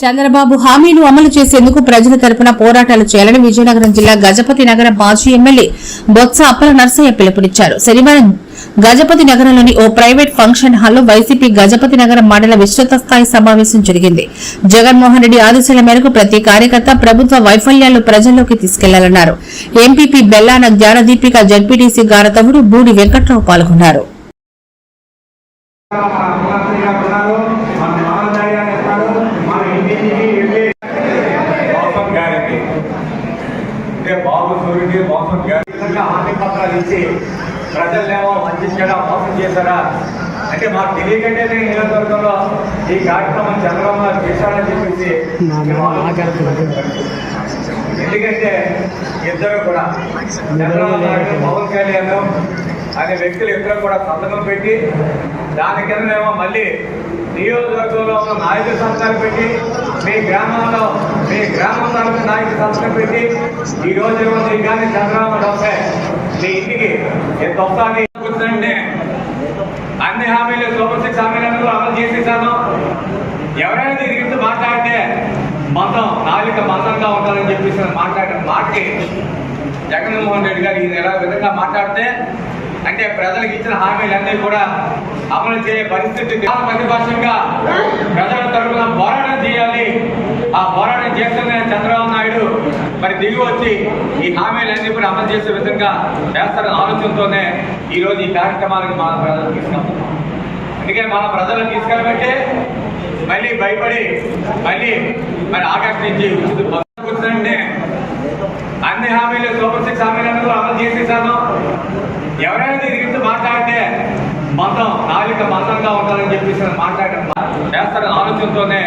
చంద్రబాబు హామీలు అమలు చేసేందుకు ప్రజల తరపున పోరాటాలు చేయాలని విజయనగరం జిల్లా గజపతి నగర మాజీ ఎమ్మెల్యే బొత్స అప్పల నర్సయ్య పిలుపునిచ్చారు. శనివారం గజపతి నగరంలోని ఓ ప్రైవేట్ ఫంక్షన్ హాల్లో వైసీపీ గజపతి నగరం మండల విస్తృత స్థాయి సమావేశం జరిగింది. జగన్మోహన్ రెడ్డి ఆదేశాల మేరకు ప్రతి కార్యకర్త ప్రభుత్వ వైఫల్యాలు ప్రజల్లోకి తీసుకెళ్ళాలన్నారు. ఎంపీపీ బెల్లాన జ్ఞానదీపిక జడ్పీటీసీ గారతవుడు బూడి వెంకట్రావు పాల్గొన్నారు. అంటే బాబు సూర్యుడి మోసం హామీ పత్రాలు ఇచ్చి ప్రజలనేమో వంచారా మోసం చేశారా అంటే మాకు తెలియకంటే నేను నియోజకవర్గంలో ఈ కార్యక్రమం చంద్రబాబు నాయుడు చేశాడని చెప్పేసి. ఎందుకంటే ఇద్దరు కూడా చంద్రబాబు నాయుడు పవన్ కళ్యాణ్ అనే వ్యక్తులు ఇద్దరు కూడా సంతకం పెట్టి దాని కిందనేమో మళ్ళీ నియోజకవర్గంలో ఉన్న నాయకుల సంతకాలు పెట్టి మీ గ్రామంలో మీ గ్రామం తరపు నాయకుల సంతకం పెట్టి ఈ రోజు మీకు కానీ చంద్రబాబు నాయుడు వస్తే మీ ఇంటికి ఎంత వస్తాను అన్ని హామీలు సూపర్ సిక్స్ హామీలను అమలు చేసేసాను ఎవరైనా దీని గురించి మాట్లాడితే మతం నాలుక మతంగా ఉండాలని చెప్పేసి మాట్లాడిన మాటకి జగన్మోహన్ రెడ్డి గారు ఈ నెల విధంగా మాట్లాడితే అంటే ప్రజలకు ఇచ్చిన హామీలన్నీ కూడా అమలు చేయ పరిస్థితి ప్రతిపక్షంగా ప్రజల తరఫున పోరాటం చేయాలి ఆ పోరాటం చేస్తున్న చంద్రబాబు నాయుడు మరి దిగి వచ్చి ఈ హామీలన్నీ కూడా అమలు చేసే విధంగా చేస్తారన్న ఆలోచనతోనే ఈ రోజు ఈ కార్యక్రమాలకు మన ప్రజలు తీసుకెళ్తున్నాం అందుకే మన ప్రజలను తీసుకెళ్ళబట్టే మళ్ళీ భయపడి మళ్ళీ మరి ఆకర్షించి కూర్చుంటే అన్ని హామీలు సూపర్ సిక్స్ హామీలను కూడా అమలు చేసేసాను ఎవరైనా దీని గురించి మాట్లాడితే మతం నాలుక మతంగా ఉండాలని చెప్పేసి మాట్లాడడం చేస్తారన్న ఆలోచనతోనే